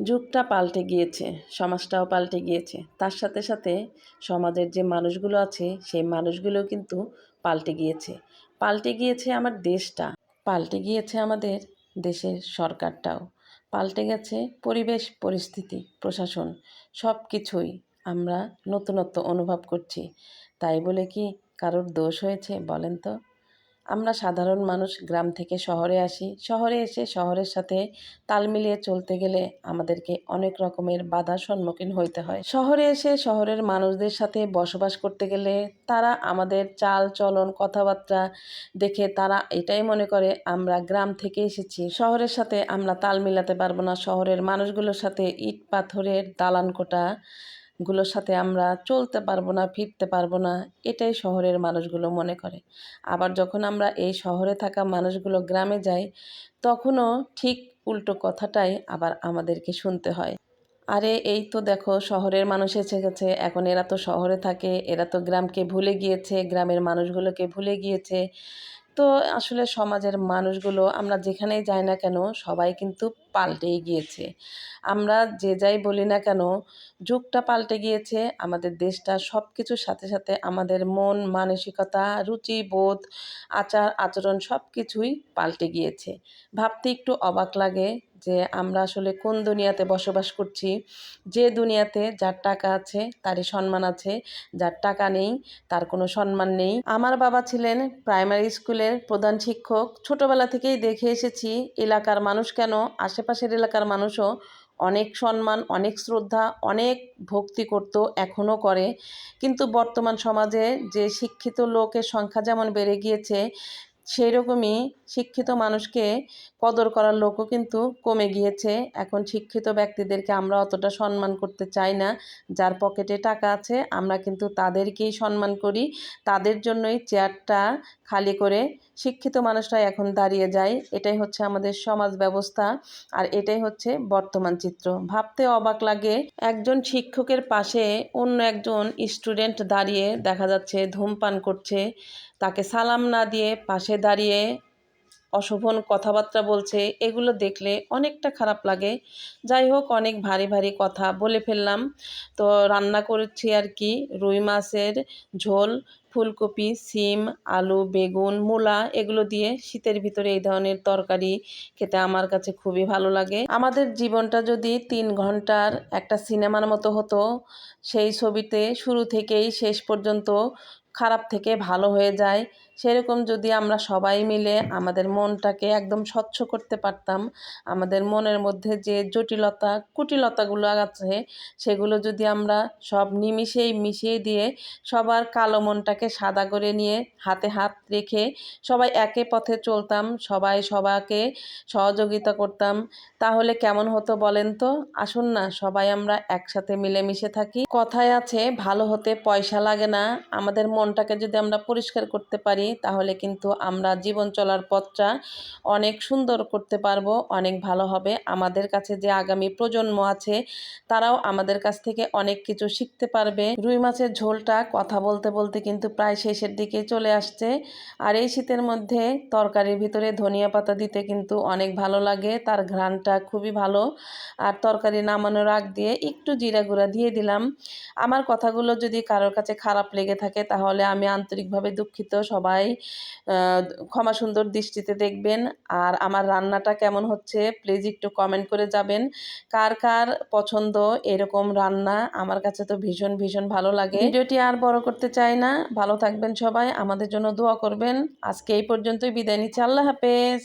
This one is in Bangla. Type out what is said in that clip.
যুগটা পাল্টে গিয়েছে, সমাজটাও পাল্টে গিয়েছে। তার সাথে সাথে সমাজের যে মানুষগুলো আছে, সেই মানুষগুলো কিন্তু পাল্টে গিয়েছে। পাল্টে গিয়েছে আমার দেশটা, পাল্টে গিয়েছে আমাদের দেশের সরকারটাও। পাল্টে গেছে পরিবেশ, পরিস্থিতি, প্রশাসন সব কিছুই আমরা নতুনত্ব অনুভব করছি। তাই বলে কি কারোর দোষ হয়েছে বলেন তো? আমরা সাধারণ মানুষ গ্রাম থেকে শহরে আসি। শহরে এসে শহরের সাথে তাল মিলিয়ে চলতে গেলে আমাদেরকে অনেক রকমের বাধার সম্মুখীন হইতে হয়। শহরে এসে শহরের মানুষদের সাথে বসবাস করতে গেলে তারা আমাদের চাল, চলন, কথাবার্তা দেখে তারা এটাই মনে করে, আমরা গ্রাম থেকে এসেছি। শহরের সাথে আমরা তাল মিলাতে পারব না। শহরের মানুষগুলোর সাথে ইট, পাথরের দালান কোটা গুলোর সাথে আমরা চলতে পারব না, ফিরতে পারব না, এটাই শহরের মানুষগুলো মনে করে। আবার যখন আমরা এই শহরে থাকা মানুষগুলো গ্রামে যাই, তখনও ঠিক উল্টো কথাটাই আবার আমাদেরকে শুনতে হয়। আরে, এই তো দেখো, শহরের মানুষ এসে গেছে। এখন এরা তো শহরে থাকে, এরা তো গ্রামকে ভুলে গিয়েছে, গ্রামের মানুষগুলোকে ভুলে গিয়েছে। তো আসলে সমাজের মানুষগুলো আমরা যেখানেই যাই না কেন সবাই কিন্তু পাল্টেই গিয়েছে। আমরা যে যাই বলি না কেন, যুগটা পাল্টে গিয়েছে, আমাদের দেশটা সব কিছুর সাথে সাথে আমাদের মন, মানসিকতা রুচি বোধ আচার, আচরণ সব কিছুই পাল্টে গিয়েছে। ভাবতে একটু অবাক লাগে যে আমরা আসলে কোন দুনিয়াতে বসবাস করছি, যে দুনিয়াতে যার টাকা আছে তারই সম্মান আছে, যার টাকা নেই তার কোনো সম্মান নেই। আমার বাবা ছিলেন প্রাইমারি স্কুলের প্রধান শিক্ষক। ছোটবেলা থেকেই দেখে এসেছি এলাকার মানুষ কেন, আশেপাশের এলাকার মানুষও অনেক সম্মান, অনেক শ্রদ্ধা, অনেক ভক্তি করত, এখনও করে। কিন্তু বর্তমান সমাজে যে শিক্ষিত লোকের সংখ্যা যেমন বেড়ে গিয়েছে সেই রকমই শিক্ষিত মানুষকে কদর করার লোকও কিন্তু কমে গিয়েছে। এখন শিক্ষিত ব্যক্তিদেরকে আমরা অতটা সম্মান করতে চাই না। যার পকেটে টাকা আছে, আমরা কিন্তু তাদেরকেই সম্মান করি। তাদের জন্যই চেয়ারটা খালি করে শিক্ষিত মানুষরা এখন দাঁড়িয়ে যায়। এটাই হচ্ছে আমাদের সমাজ ব্যবস্থা আর এটাই হচ্ছে বর্তমান চিত্র। ভাবতে অবাক লাগে, একজন শিক্ষকের পাশে অন্য একজন স্টুডেন্ট দাঁড়িয়ে দেখা যাচ্ছে ধূমপান করছে। তাকে সালাম না দিয়ে পাশে দাঁড়িয়ে অশোভন কথাবার্তা বলছে, এগুলো দেখলে অনেকটা খারাপ লাগে। যাই হোক, অনেক ভারী ভারী কথা বলে ফেললাম। তো রান্না করেছি আর কি, রুই মাছের ঝোল, ফুলকপি, সিম, আলু, বেগুন, মূলা, এগুলো দিয়ে শীতের ভিতরে এই ধরনের তরকারি খেতে আমার কাছে খুবই ভালো লাগে। আমাদের জীবনটা যদি তিন ঘণ্টার একটা সিনেমার মতো হতো, সেই ছবিতে শুরু থেকেই শেষ পর্যন্ত খারাপ থেকে ভালো হয়ে যায়। সেরকম যদি আমরা সবাই মিলে আমাদের মনটাকে একদম স্বচ্ছ করতে পারতাম, আমাদের মনের মধ্যে যে জটিলতা, কুটিলতাগুলো আছে, সেগুলো যদি আমরা সব নিমিষেই মিশিয়ে দিয়ে সবার কালো মনটাকে সাদা করে নিয়ে হাতে হাত রেখে সবাই একে পথে চলতাম, সবাই সবাকে সহযোগিতা করতাম, তাহলে কেমন হতো বলেন তো? আসুন না, সবাই আমরা একসাথে মিলেমিশে থাকি। কথায় আছে, ভালো হতে পয়সা লাগে না। আমাদের মনটাকে যদি আমরা পরিষ্কার করতে পারি তাহলে কিন্তু আমরা জীবন চলার পথটা অনেক সুন্দর করতে পারব, অনেক ভালো হবে। আমাদের কাছে যে আগামী প্রজন্ম আছে, তারাও আমাদের কাছ থেকে অনেক কিছু শিখতে পারবে। রুই মাছের ঝোলটা কথা বলতে বলতে কিন্তু প্রায় শেষের দিকে চলে আসছে। আর এই শীতের মধ্যে তরকারির ভিতরে ধনিয়া পাতা দিতে কিন্তু অনেক ভালো লাগে। তার ঘ্রাণটা খুবই ভালো। আর তরকারি নামানোর আগ দিয়ে একটু জিরা গুঁড়া দিয়ে দিলাম। আমার কথাগুলো যদি কারোর কাছে খারাপ লেগে থাকে, তাহলে আমি আন্তরিকভাবে দুঃখিত। সবাই ক্ষমা সুন্দর দৃষ্টিতে দেখবেন। আর আমার রান্নাটা কেমন হচ্ছে প্লিজ একটু কমেন্ট করে যাবেন। কার কার পছন্দ এরকম রান্না? আমার কাছে তো ভীষণ ভীষণ ভালো লাগে। ভিডিওটি আর বড় করতে চাই না। ভালো থাকবেন সবাই। আমাদের জন্য দোয়া করবেন। আজকে এই পর্যন্তই বিদায় নিচ্ছি। আল্লাহ হাফেজ।